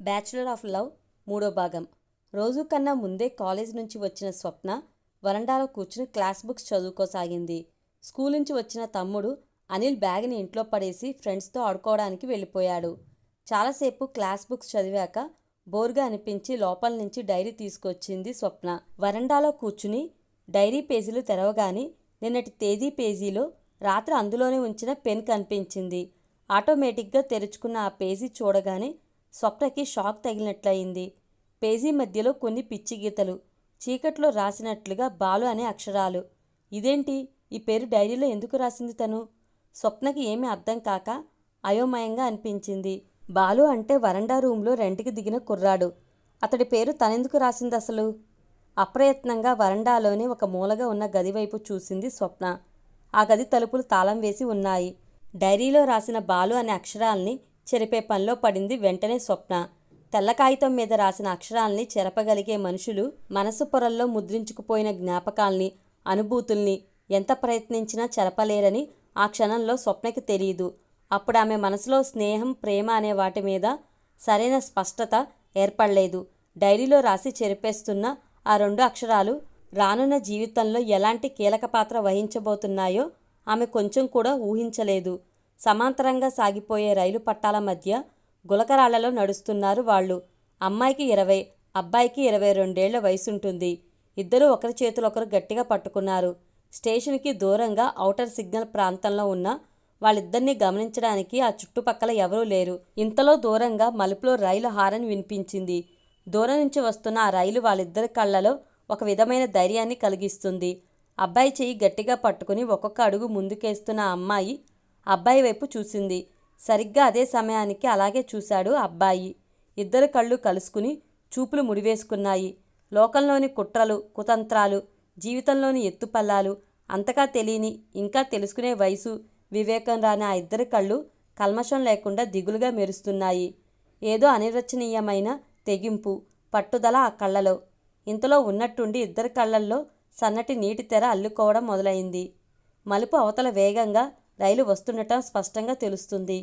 Bachelor of love మూడో భాగం. రోజు కన్నా ముందే కాలేజ్ నుంచి వచ్చిన స్వప్న వరండాలో కూర్చుని క్లాస్ బుక్స్ చదువుకోసాగింది. స్కూల్ నుంచి వచ్చిన తమ్ముడు అనిల్ బ్యాగ్ని ఇంట్లో పడేసి ఫ్రెండ్స్తో ఆడుకోవడానికి వెళ్ళిపోయాడు. చాలాసేపు క్లాస్ బుక్స్ చదివాక బోర్గా అనిపించి లోపల నుంచి డైరీ తీసుకొచ్చింది స్వప్న. వరండాలో కూర్చుని డైరీ పేజీలు తెరవగానే నిన్నటి తేదీ పేజీలో రాత్రి అందులోనే ఉంచిన పెన్ కనిపించింది. ఆటోమేటిక్గా తెరుచుకున్న ఆ పేజీ చూడగానే స్వప్నకి షాక్ తగిలినట్లయింది. పేజీ మధ్యలో కొన్ని పిచ్చి గీతలు చీకట్లో రాసినట్లుగా బాలు అనే అక్షరాలు. ఇదేంటి? ఈ పేరు డైరీలో ఎందుకు రాసింది తను? స్వప్నకి ఏమీ అర్థం కాక అయోమయంగా అనిపించింది. బాలు అంటే వరండా రూంలో రెంట్కి దిగిన కుర్రాడు. అతడి పేరు తనెందుకు రాసింది అసలు? అప్రయత్నంగా వరండాలోనే ఒక మూలగా ఉన్న గది వైపు చూసింది స్వప్న. ఆ గది తలుపులు తాళం వేసి ఉన్నాయి. డైరీలో రాసిన బాలు అనే అక్షరాల్ని చెరిపే పనిలో పడింది వెంటనే స్వప్న. తెల్ల కాగితం మీద రాసిన అక్షరాల్ని చెరపగలిగే మనుషులు మనసు పొరల్లో ముద్రించుకుపోయిన జ్ఞాపకాల్ని అనుభూతుల్ని ఎంత ప్రయత్నించినా చెరపలేరని ఆ క్షణంలో స్వప్నకి తెలియదు అప్పుడు ఆమె మనసులో స్నేహం ప్రేమ అనే వాటి మీద సరైన స్పష్టత ఏర్పడలేదు. డైరీలో రాసి చెరిపేస్తున్న ఆ రెండు అక్షరాలు రానున్న జీవితంలో ఎలాంటి కీలక పాత్ర వహించబోతున్నాయో ఆమె కొంచెం కూడా ఊహించలేదు. సమాంతరంగా సాగిపోయే రైలు పట్టాల మధ్య గులకరాళ్ళలో నడుస్తున్నారు వాళ్ళు. అమ్మాయికి ఇరవై అబ్బాయికి ఇరవై రెండేళ్ళ వయసుంటుంది. ఇద్దరూ ఒకరి చేతులు ఒకరు గట్టిగా పట్టుకున్నారు. స్టేషన్కి దూరంగా ఔటర్ సిగ్నల్ ప్రాంతంలో ఉన్న వాళ్ళిద్దరినీ గమనించడానికి ఆ చుట్టుపక్కల ఎవరూ లేరు. ఇంతలో దూరంగా మలుపులో రైలు హారన్ వినిపించింది. దూరం నుంచి వస్తున్న ఆ రైలు వాళ్ళిద్దరి కళ్ళలో ఒక విధమైన ధైర్యాన్ని కలిగిస్తుంది. అబ్బాయి చెయ్యి గట్టిగా పట్టుకుని ఒక్కొక్క అడుగు ముందుకేస్తున్న అమ్మాయి అబ్బాయి వైపు చూసింది. సరిగ్గా అదే సమయానికి అలాగే చూశాడు అబ్బాయి. ఇద్దరు కళ్ళు కలుసుకుని చూపులు ముడివేసుకున్నాయి. లోకంలోని కుట్రలు కుతంత్రాలు జీవితంలోని ఎత్తుపల్లాలు అంతగా తెలియని ఇంకా తెలుసుకునే వయసు వివేకం రాని ఆ ఇద్దరి కళ్ళు కల్మషం లేకుండా దిగులుగా మెరుస్తున్నాయి. ఏదో అనిర్వచనీయమైన తెగింపు పట్టుదల ఆ కళ్ళలో. ఇంతలో ఉన్నట్టుండి ఇద్దరి కళ్ళల్లో సన్నటి నీటి తెర అల్లుకోవడం మొదలైంది. మలుపు అవతల వేగంగా రైలు వస్తుండటం స్పష్టంగా తెలుస్తుంది.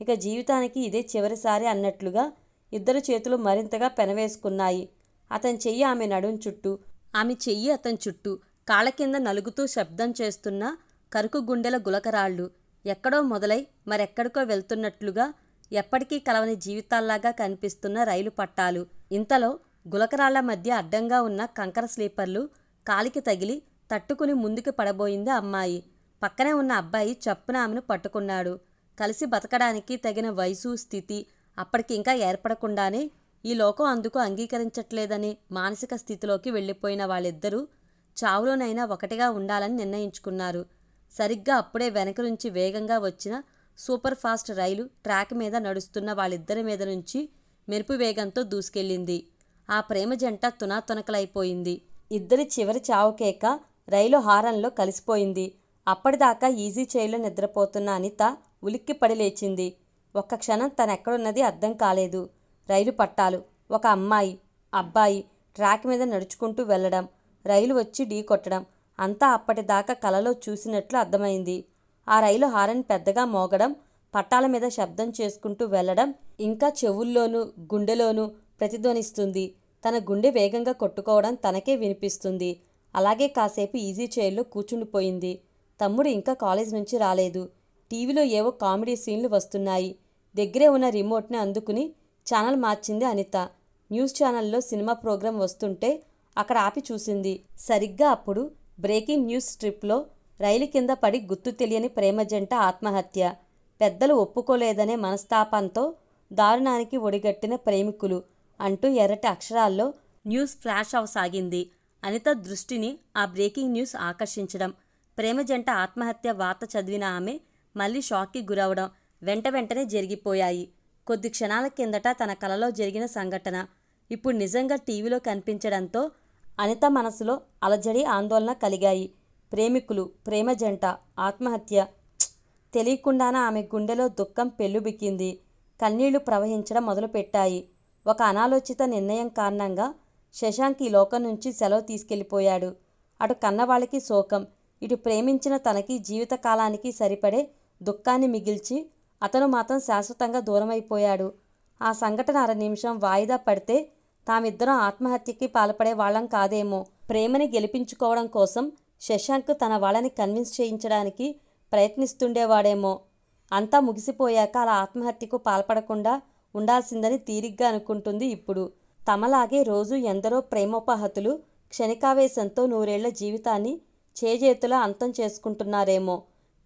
ఇక జీవితానికి ఇదే చివరిసారి అన్నట్లుగా ఇద్దరు చేతులు మరింతగా పెనవేసుకున్నాయి. అతని చెయ్యి ఆమె నడుం చుట్టూ ఆమె చెయ్యి అతని చుట్టూ కాళ్ళ కింద నలుగుతూ శబ్దం చేస్తున్న కరుకు గుండెల గులకరాళ్ళు ఎక్కడో మొదలై మరెక్కడికో వెళ్తున్నట్లుగా ఎప్పటికీ కలవని జీవితాల్లాగా కనిపిస్తున్న రైలు పట్టాలు. ఇంతలో గులకరాళ్ళ మధ్య అడ్డంగా ఉన్న కంకర స్లీపర్లు కాలికి తగిలి తట్టుకుని ముందుకు పడబోయింది అమ్మాయి. పక్కనే ఉన్న అబ్బాయి చప్పున ఆమెను పట్టుకున్నాడు. కలిసి బతకడానికి తగిన వయసు స్థితి అప్పటికింకా ఏర్పడకుండానే ఈ లోకం అందుకు అంగీకరించట్లేదని మానసిక స్థితిలోకి వెళ్ళిపోయిన వాళ్ళిద్దరూ చావులోనైనా ఒకటిగా ఉండాలని నిర్ణయించుకున్నారు. సరిగ్గా అప్పుడే వెనక నుంచి వేగంగా వచ్చిన సూపర్ ఫాస్ట్ రైలు ట్రాక్ మీద నడుస్తున్న వాళ్ళిద్దరి మీద నుంచి మెరుపు వేగంతో దూసుకెళ్ళింది. ఆ ప్రేమ జంట తునాతునకలైపోయింది. ఇద్దరి చివరి చావుకేక రైలు హారంలో కలిసిపోయింది. అప్పటిదాకా ఈజీ చైర్లో నిద్రపోతున్న అనిత ఉలిక్కిపడి లేచింది. ఒక్క క్షణం తనెక్కడున్నది అర్థం కాలేదు. రైలు పట్టాలు ఒక అమ్మాయి అబ్బాయి ట్రాక్ మీద నడుచుకుంటూ వెళ్ళడం రైలు వచ్చి ఢీ కొట్టడం అంతా అప్పటిదాకా కలలో చూసినట్లు అర్థమైంది. ఆ రైలు హారన్ పెద్దగా మోగడం పట్టాల మీద శబ్దం చేసుకుంటూ వెళ్ళడం ఇంకా చెవుల్లోనూ గుండెలోనూ ప్రతిధ్వనిస్తుంది. తన గుండె వేగంగా కొట్టుకోవడం తనకే వినిపిస్తుంది. అలాగే కాసేపు ఈజీ చైర్లో కూర్చుండిపోయింది తమ్ముడు ఇంకా కాలేజ్ నుంచి రాలేదు. టీవీలో ఏవో కామెడీ సీన్లు వస్తున్నాయి. దగ్గరే ఉన్న రిమోట్ని అందుకుని ఛానల్ మార్చింది అనిత. న్యూస్ ఛానల్లో సినిమా ప్రోగ్రాం వస్తుంటే అక్కడ ఆపి చూసింది. సరిగ్గా అప్పుడు బ్రేకింగ్ న్యూస్ స్ట్రిప్లో రైలు కింద పడి గుర్తు తెలియని ప్రేమ జంట ఆత్మహత్య. పెద్దలు ఒప్పుకోలేదనే మనస్తాపంతో దారుణానికి ఒడిగట్టిన ప్రేమికులు అంటూ ఎర్రటి అక్షరాల్లో న్యూస్ ఫ్లాష్ అవసాగింది. అనిత దృష్టిని ఆ బ్రేకింగ్ న్యూస్ ఆకర్షించడం ప్రేమ జంట ఆత్మహత్య వార్త చదివిన ఆమె మళ్ళీ షాక్కి గురవడం వెంట వెంటనే జరిగిపోయాయి. కొద్ది క్షణాల కిందట తన కలలో జరిగిన సంఘటన ఇప్పుడు నిజంగా టీవీలో కనిపించడంతో అనిత మనసులో అలజడి ఆందోళన కలిగాయి. ప్రేమికులు ప్రేమ జంట ఆత్మహత్య తెలియకుండానే ఆమె గుండెలో దుఃఖం పెళ్ళుబిక్కింది కన్నీళ్ళు ప్రవహించడం మొదలుపెట్టాయి. ఒక అనాలోచిత నిర్ణయం కారణంగా శశాంక్ ఈ లోకం నుంచి సెలవు తీసుకెళ్ళిపోయాడు అటు కన్నవాళ్ళకి శోకం ఇటు ప్రేమించిన తనకి జీవితకాలానికి సరిపడే దుఃఖాన్ని మిగిల్చి అతను మాత్రం శాశ్వతంగా దూరమైపోయాడు. ఆ సంఘటన అర నిమిషం వాయిదా పడితే తామిద్దరం ఆత్మహత్యకి పాల్పడే వాళ్ళం కాదేమో. ప్రేమని గెలిపించుకోవడం కోసం శశాంక్ తన వాళ్ళని కన్విన్స్ చేయించడానికి ప్రయత్నిస్తుండేవాడేమో. అంతా ముగిసిపోయాక అలా ఆత్మహత్యకు పాల్పడకుండా ఉండాల్సిందని తీరిగ్గా అనుకుంటుంది ఇప్పుడు. తమలాగే రోజు ఎందరో ప్రేమోపహతులు క్షణికావేశంతో నూరేళ్ళ జీవితాన్ని చేజేతులా అంతం చేసుకుంటున్నారేమో.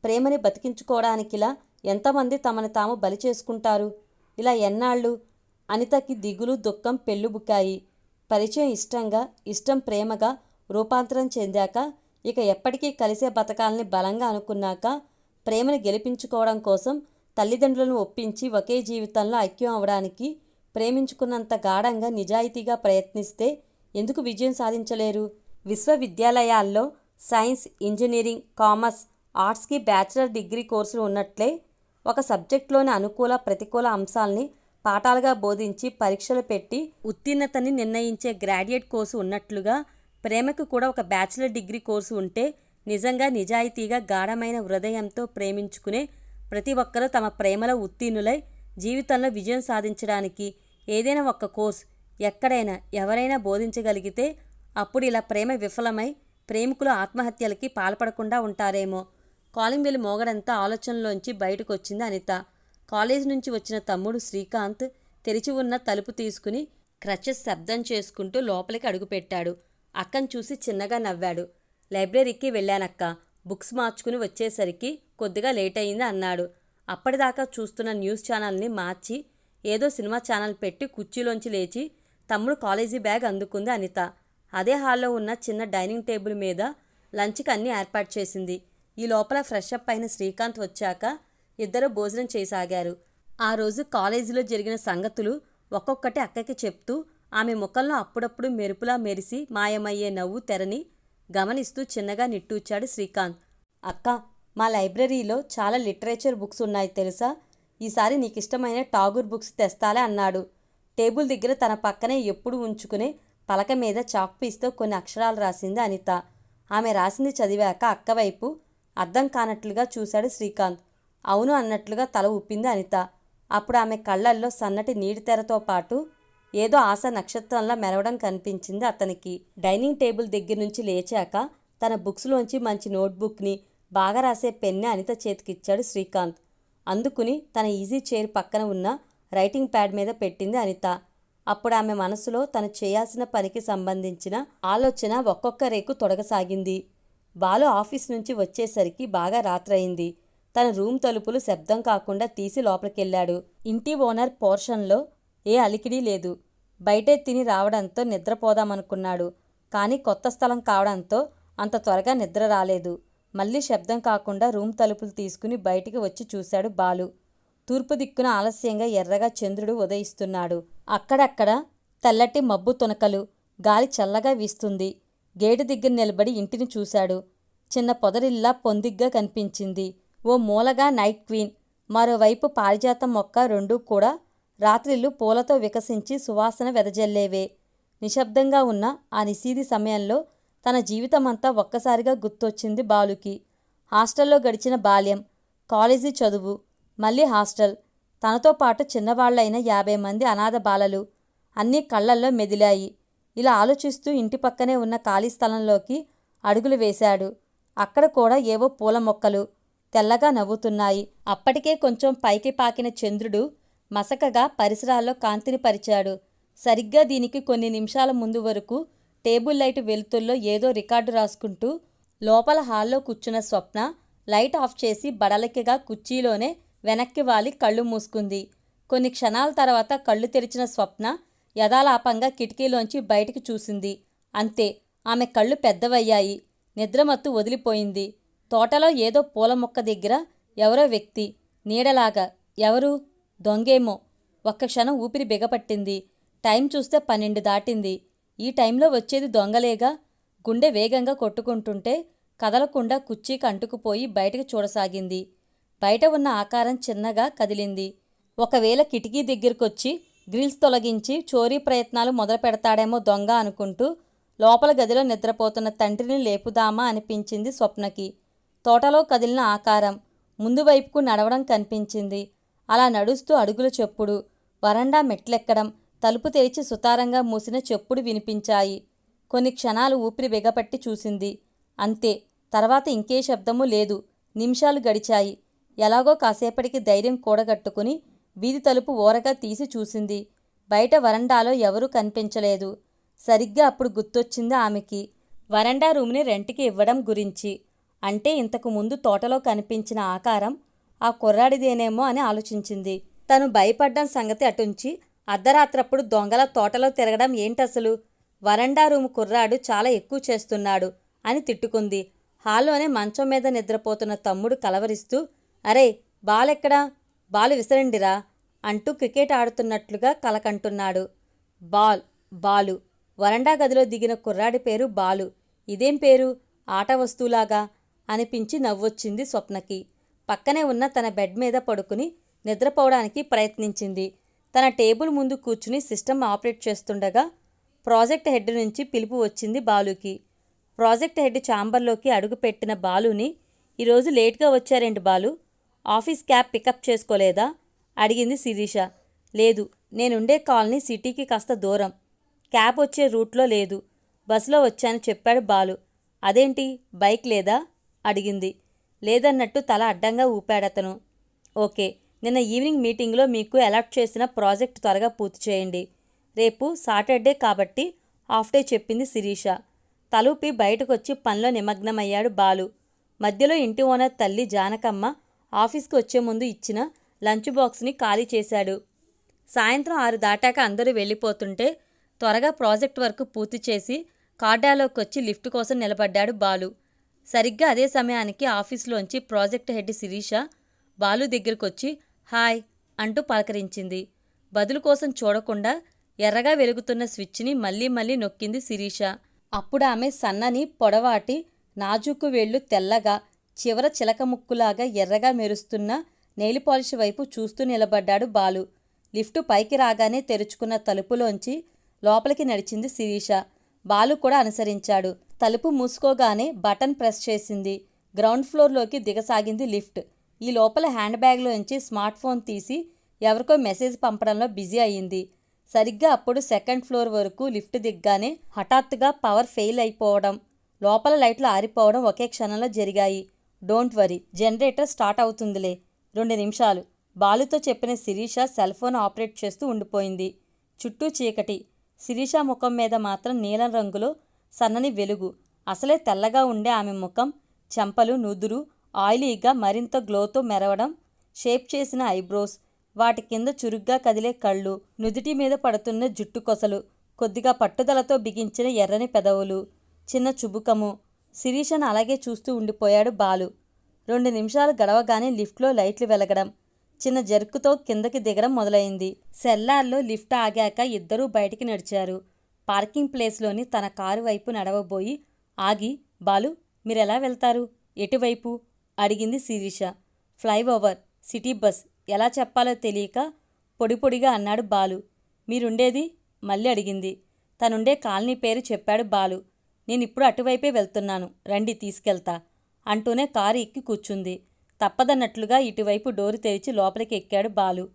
ప్రేమని బతికించుకోవడానికిలా ఎంతమంది తమని తాము బలి చేసుకుంటారు? ఇలా ఎన్నాళ్ళు? అనితకి దిగులు దుఃఖం పెళ్ళుబుకాయి పరిచయం ఇష్టంగా ఇష్టం ప్రేమగా రూపాంతరం చెందాక ఇక ఎప్పటికీ కలిసే బతకాలని బలంగా అనుకున్నాక ప్రేమను గెలిపించుకోవడం కోసం తల్లిదండ్రులను ఒప్పించి ఒకే జీవితంలో ఐక్యం అవడానికి ప్రేమించుకున్నంత గాఢంగా నిజాయితీగా ప్రయత్నిస్తే ఎందుకు విజయం సాధించలేరు? విశ్వవిద్యాలయాల్లో సైన్స్ ఇంజనీరింగ్ కామర్స్ ఆర్ట్స్కి బ్యాచిలర్ డిగ్రీ కోర్సులు ఉన్నట్లే ఒక సబ్జెక్టులోని అనుకూల ప్రతికూల అంశాల్ని పాఠాలుగా బోధించి పరీక్షలు పెట్టి ఉత్తీర్ణతని నిర్ణయించే గ్రాడ్యుయేట్ కోర్సు ఉన్నట్లుగా ప్రేమకు కూడా ఒక బ్యాచిలర్ డిగ్రీ కోర్సు ఉంటే నిజంగా నిజాయితీగా గాఢమైన హృదయంతో ప్రేమించుకునే ప్రతి ఒక్కరూ తమ ప్రేమలో ఉత్తీర్ణులై జీవితంలో విజయం సాధించడానికి ఏదైనా ఒక కోర్స్ ఎక్కడైనా ఎవరైనా బోధించగలిగితే అప్పుడు ఇలా ప్రేమ విఫలమై ప్రేమికులు ఆత్మహత్యలకి పాల్పడకుండా ఉంటారేమో. కాలింగ్ బెల్ మోగడంతా ఆలోచనలోంచి బయటకు వచ్చింది అనిత. కాలేజ్ నుంచి వచ్చిన తమ్ముడు శ్రీకాంత్ తెరిచి ఉన్న తలుపు తీసుకుని క్రచెస్ శబ్దం చేసుకుంటూ లోపలికి అడుగుపెట్టాడు. అక్కను చూసి చిన్నగా నవ్వాడు. లైబ్రరీకి వెళ్ళానక్క. బుక్స్ మార్చుకుని వచ్చేసరికి కొద్దిగా లేట్ అయింది అన్నాడు. అప్పటిదాకా చూస్తున్న న్యూస్ ఛానల్ని మార్చి ఏదో సినిమా ఛానల్ పెట్టి కుర్చీలోంచి లేచి తమ్ముడు కాలేజీ బ్యాగ్ అందుకుంది అనిత. అదే హాల్లో ఉన్న చిన్న డైనింగ్ టేబుల్ మీద లంచ్కి అన్నీ ఏర్పాటు చేసింది. ఈ లోపల ఫ్రెష్ అప్ అయిన శ్రీకాంత్ వచ్చాక ఇద్దరు భోజనం చేయసాగారు. ఆ రోజు కాలేజీలో జరిగిన సంగతులు ఒక్కొక్కటి అక్కకి చెప్తూ ఆమె ముఖంలో అప్పుడప్పుడు మెరుపులా మెరిసి మాయమయ్యే నవ్వు తెరని గమనిస్తూ చిన్నగా నిట్టూచాడు శ్రీకాంత్. అక్క మా లైబ్రరీలో చాలా లిటరేచర్ బుక్స్ ఉన్నాయి తెలుసా? ఈసారి నీకు ఇష్టమైన టాగూర్ బుక్స్ తెస్తాలే అన్నాడు. టేబుల్ దగ్గర తన పక్కనే ఎప్పుడు ఉంచుకునే పలక మీద చాక్ పీస్తో కొన్ని అక్షరాలు రాసింది అనిత. ఆమె రాసింది చదివాక అక్కవైపు అర్థం కానట్లుగా చూశాడు శ్రీకాంత్. అవును అన్నట్లుగా తల ఉప్పింది అనిత. అప్పుడు ఆమె కళ్ళల్లో సన్నటి నీటి తెరతో పాటు ఏదో ఆశ నక్షత్రంలా మెరవడం కనిపించింది అతనికి. డైనింగ్ టేబుల్ దగ్గర నుంచి లేచాక తన బుక్స్లోంచి మంచి నోట్బుక్ని బాగా రాసే పెన్ను అనిత చేతికిచ్చాడు శ్రీకాంత్. అందుకుని తన ఈజీ చైర్ పక్కన ఉన్న రైటింగ్ ప్యాడ్ మీద పెట్టింది అనిత. అప్పుడు ఆమె మనసులో తను చేయాల్సిన పనికి సంబంధించిన ఆలోచన ఒక్కొక్క రేకు తొడగసాగింది. బాలు ఆఫీస్ నుంచి వచ్చేసరికి బాగా రాత్రయింది. తన రూమ్ తలుపులు శబ్దం కాకుండా తీసి లోపలికెళ్ళాడు. ఇంటి ఓనర్ పోర్షన్లో ఏ అలికిడీ లేదు. బయటే తిని రావడంతో నిద్రపోదామనుకున్నాడు. కానీ కొత్త స్థలం కావడంతో అంత త్వరగా నిద్ర రాలేదు. మళ్ళీ శబ్దం కాకుండా రూమ్ తలుపులు తీసుకుని బయటికి వచ్చి చూశాడు బాలు. తూర్పు దిక్కున ఆలస్యంగా ఎర్రగా చంద్రుడు ఉదయిస్తున్నాడు. అక్కడక్కడ తెల్లటి మబ్బు తునకలు గాలి చల్లగా వీస్తుంది. గేటు దగ్గర నిలబడి ఇంటిని చూశాడు. చిన్న పొదరిల్లా పొందిగ్గా కనిపించింది. ఓ మూలగా నైట్ క్వీన్ మరోవైపు పారిజాతం మొక్క రెండూ కూడా రాత్రిళ్ళు పూలతో వికసించి సువాసన వెదజల్లేవే. నిశ్శబ్దంగా ఉన్న ఆ నిశీది సమయంలో తన జీవితమంతా ఒక్కసారిగా గుర్తొచ్చింది బాలుకి. హాస్టల్లో గడిచిన బాల్యం కాలేజీ చదువు మళ్ళీ హాస్టల్. తనతో పాటు చిన్నవాళ్ళైన యాభై మంది అనాథ బాలలు అన్నీ కళ్ళల్లో మెదిలాయి. ఇలా ఆలోచిస్తూ ఇంటి పక్కనే ఉన్న ఖాళీ స్థలంలోకి అడుగులు వేశాడు. అక్కడ కూడా ఏవో పూల మొక్కలు తెల్లగా నవ్వుతున్నాయి. అప్పటికే కొంచెం పైకి పాకిన చంద్రుడు మసకగా పరిసరాల్లో కాంతిని పరిచాడు. సరిగ్గా దీనికి కొన్ని నిమిషాల ముందు వరకు టేబుల్ లైట్ వెలుతుల్లో ఏదో రికార్డు రాసుకుంటూ లోపల హాల్లో కూర్చున్న స్వప్న లైట్ ఆఫ్ చేసి బడలికగా కుర్చీలోనే వెనక్కి వాలి కళ్ళు మూసుకుంది. కొన్ని క్షణాల తర్వాత కళ్ళు తెరిచిన స్వప్న యథాలాపంగా కిటికీలోంచి బయటికి చూసింది. అంతే ఆమె కళ్ళు పెద్దవయ్యాయి. నిద్రమత్తు వదిలిపోయింది. తోటలో ఏదో పూల మొక్క దగ్గర ఎవరో వ్యక్తి నీడలాగా. ఎవరు? దొంగేమో. ఒక్క క్షణం ఊపిరి బిగపట్టింది. టైం చూస్తే పన్నెండు దాటింది. ఈ టైంలో వచ్చేది దొంగలేగా? గుండె వేగంగా కొట్టుకుంటుంటే కదలకుండా కుర్చీకి అంటుకుపోయి బయటకు చూడసాగింది. బయట ఉన్న ఆకారం చిన్నగా కదిలింది. ఒకవేళ కిటికీ దగ్గరకొచ్చి గ్రిల్స్ తొలగించి చోరీ ప్రయత్నాలు మొదలు పెడతాడేమో దొంగ అనుకుంటూ లోపల గదిలో నిద్రపోతున్న తండ్రిని లేపుదామా అనిపించింది స్వప్నకి. తోటలో కదిలిన ఆకారం ముందు వైపుకు నడవడం కనిపించింది. అలా నడుస్తూ అడుగుల చెప్పుడు వరండా మెట్లెక్కడం తలుపు తెరిచి సుతారంగా మూసిన చెప్పుడు వినిపించాయి. కొన్ని క్షణాలు ఊపిరి బిగపట్టి చూసింది. అంతే తర్వాత ఇంకే శబ్దమూ లేదు. నిమిషాలు గడిచాయి. ఎలాగో కాసేపటికి ధైర్యం కూడగట్టుకుని వీధి తలుపు ఓరగా తీసి చూసింది. బయట వరండాలో ఎవరూ కనిపించలేదు. సరిగ్గా అప్పుడు గుర్తొచ్చింది ఆమెకి. వరండా రూమ్ని రెంట్కి ఇవ్వడం గురించి. అంటే ఇంతకు ముందు తోటలో కనిపించిన ఆకారం ఆ కుర్రాడిదేనేమో అని ఆలోచించింది. తను భయపడ్డం సంగతి అటుంచి అర్ధరాత్రప్పుడు దొంగల తోటలో తిరగడం ఏంటసలు? వరండా రూమ్ కుర్రాడు చాలా ఎక్కువ చేస్తున్నాడు అని తిట్టుకుంది. హాల్లోనే మంచం మీద నిద్రపోతున్న తమ్ముడు కలవరిస్తూ అరే బాలెక్కడా? బాలు విసరండిరా అంటూ క్రికెట్ ఆడుతున్నట్లుగా కలకంటున్నాడు. బాల్ బాలు. వరండా గదిలో దిగిన కుర్రాడి పేరు బాలు. ఇదేం పేరు? ఆట వస్తువులాగా అనిపించి నవ్వొచ్చింది స్వప్నకి. పక్కనే ఉన్న తన బెడ్ మీద పడుకుని నిద్రపోవడానికి ప్రయత్నించింది. తన టేబుల్ ముందు కూర్చుని సిస్టమ్ ఆపరేట్ చేస్తుండగా ప్రాజెక్ట్ హెడ్ నుంచి పిలుపు వచ్చింది బాలుకి. ప్రాజెక్ట్ హెడ్ ఛాంబర్లోకి అడుగుపెట్టిన బాలుని ఈరోజు లేట్గా వచ్చారేంటి బాలు? ఆఫీస్ క్యాబ్ పికప్ చేసుకోలేదా? అడిగింది శిరీష. లేదు నేనుండే కాలనీ సిటీకి కాస్త దూరం. క్యాబ్ వచ్చే రూట్లో లేదు. బస్సులో వచ్చాను చెప్పాడు బాలు. అదేంటి బైక్ లేదా? అడిగింది. లేదన్నట్టు తల అడ్డంగా ఊపాడతను. ఓకే నిన్న ఈవినింగ్ మీటింగ్లో మీకు అలాట్ చేసిన ప్రాజెక్ట్ త్వరగా పూర్తి చేయండి. రేపు సాటర్డే కాబట్టి హాఫ్ డే చెప్పింది శిరీష. తలూపి బయటకొచ్చి పనిలో నిమగ్నమయ్యాడు బాలు. మధ్యలో ఇంటి ఓనర్ తల్లి జానకమ్మ ఆఫీస్కి వచ్చే ముందు ఇచ్చిన లంచ్ బాక్స్ని ఖాళీ చేశాడు. సాయంత్రం ఆరు దాటాక అందరూ వెళ్ళిపోతుంటే త్వరగా ప్రాజెక్ట్ వర్క్ పూర్తి చేసి కార్డాలోకి వచ్చి లిఫ్ట్ కోసం నిలబడ్డాడు బాలు. సరిగ్గా అదే సమయానికి ఆఫీస్లోంచి ప్రాజెక్ట్ హెడ్ శిరీష బాలు దగ్గరకొచ్చి హాయ్ అంటూ పలకరించింది. బదులు కోసం చూడకుండా ఎర్రగా వెలుగుతున్న స్విచ్ని మళ్ళీ మళ్ళీ నొక్కింది శిరీష. అప్పుడు ఆమె సన్నని పొడవాటి నాజూకు వేళ్ళు తెల్లగా చివర చిలక ముక్కులాగా ఎర్రగా మెరుస్తున్న నెయిల్ పాలిష్ వైపు చూస్తూ నిలబడ్డాడు బాలు. లిఫ్టు పైకి రాగానే తెరుచుకున్న తలుపులోంచి లోపలికి నడిచింది శిరీష. బాలు కూడా అనుసరించాడు. తలుపు మూసుకోగానే బటన్ ప్రెస్ చేసింది. గ్రౌండ్ ఫ్లోర్లోకి దిగసాగింది లిఫ్ట్. ఈ లోపల హ్యాండ్ బ్యాగ్లోంచి స్మార్ట్ ఫోన్ తీసి ఎవరికో మెసేజ్ పంపడంలో బిజీ అయ్యింది. సరిగ్గా అప్పుడు సెకండ్ ఫ్లోర్ వరకు లిఫ్ట్ దిగ్గానే హఠాత్తుగా పవర్ ఫెయిల్ అయిపోవడం లోపల లైట్లు ఆరిపోవడం ఒకే క్షణంలో జరిగాయి. డోంట్ వరీ జనరేటర్ స్టార్ట్ అవుతుందిలే. రెండు నిమిషాలు. బాలుతో చెప్పిన శిరీష సెల్ ఫోన్ ఆపరేట్ చేస్తూ ఉండిపోయింది. చుట్టూ చీకటి. శిరీష ముఖం మీద మాత్రం నీలం రంగులో సన్నని వెలుగు. అసలే తెల్లగా ఉండే ఆమె ముఖం చెంపలు నుదురు ఆయిలీగా మరింత గ్లోతో మెరవడం షేప్ చేసిన ఐబ్రోస్ వాటి కింద చురుగ్గా కదిలే కళ్ళు నుదుటి మీద పడుతున్న జుట్టు కొసలు కొద్దిగా పట్టుదలతో బిగించిన ఎర్రని పెదవులు చిన్న చుబుకము శిరీషను అలాగే చూస్తూ ఉండిపోయాడు బాలు. రెండు నిమిషాలు గడవగానే లిఫ్ట్లో లైట్లు వెలగడం చిన్న జర్క్తో కిందకి దిగడం మొదలైంది. సెల్లార్లో లిఫ్ట్ ఆగాక ఇద్దరూ బయటికి నడిచారు. పార్కింగ్ ప్లేస్లోని తన కారు వైపు నడవబోయి ఆగి బాలు మీరెలా వెళ్తారు? ఎటువైపు? అడిగింది శిరీష. ఫ్లైఓవర్ సిటీ బస్ ఎలా చెప్పాలో తెలియక పొడి పొడిగా అన్నాడు బాలు. మీరుండేది? మళ్ళీ అడిగింది. తనుండే కాలనీ పేరు చెప్పాడు బాలు. నేనిప్పుడు అటువైపే వెళ్తున్నాను. రండి తీసుకెళ్తా అంటూనే కారు ఎక్కి కూర్చుంది. తప్పదన్నట్లుగా ఇటువైపు డోరు తెరిచి లోపలికి ఎక్కాడు బాలు.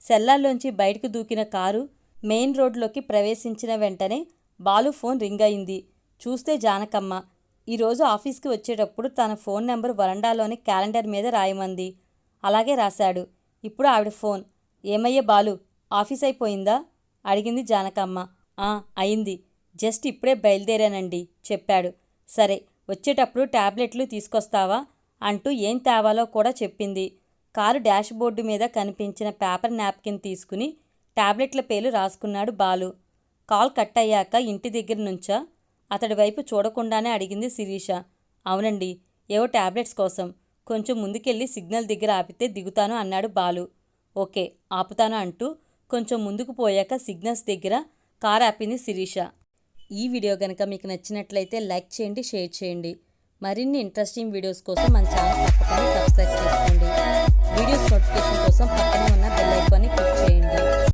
సెల్లార్లోంచి బయటకు దూకిన కారు మెయిన్ రోడ్లోకి ప్రవేశించిన వెంటనే బాలు ఫోన్ రింగ్ అయింది. చూస్తే జానకమ్మ. ఈరోజు ఆఫీస్కి వచ్చేటప్పుడు తన ఫోన్ నెంబర్ వరండాలోని క్యాలెండర్ మీద రాయమంది. అలాగే రాశాడు. ఇప్పుడు ఆవిడ ఫోన్. ఏమయ్యే బాలు ఆఫీస్ అయిపోయిందా అడిగింది జానకమ్మ. ఆ అయింది. జస్ట్ ఇప్పుడే బయలుదేరానండి చెప్పాడు. సరే వచ్చేటప్పుడు టాబ్లెట్లు తీసుకొస్తావా? అంటూ ఏం తేవాలో కూడా చెప్పింది. కారు డాష్ బోర్డు మీద కనిపించిన పేపర్ నాప్కిన్ తీసుకుని టాబ్లెట్ల పేర్లు రాసుకున్నాడు బాలు. కాల్ కట్ అయ్యాక ఇంటి దగ్గర నుంచా? అతడి వైపు చూడకుండానే అడిగింది శిరీష. అవునండి ఏవో టాబ్లెట్స్ కోసం. కొంచెం ముందుకెళ్ళి సిగ్నల్ దగ్గర ఆపితే దిగుతాను అన్నాడు బాలు. ఓకే ఆపుతాను అంటూ కొంచెం ముందుకు పోయాక సిగ్నల్స్ దగ్గర కారు ఆపింది శిరీష. ఈ వీడియో కనుక మీకు నచ్చినట్లయితే లైక్ చేయండి షేర్ చేయండి. మరిన్ని ఇంట్రెస్టింగ్ వీడియోస్ కోసం మన ఛానల్ తప్పకుండా సబ్స్క్రైబ్ చేసుకోండి. వీడియోస్ నోటిఫికేషన్ కోసం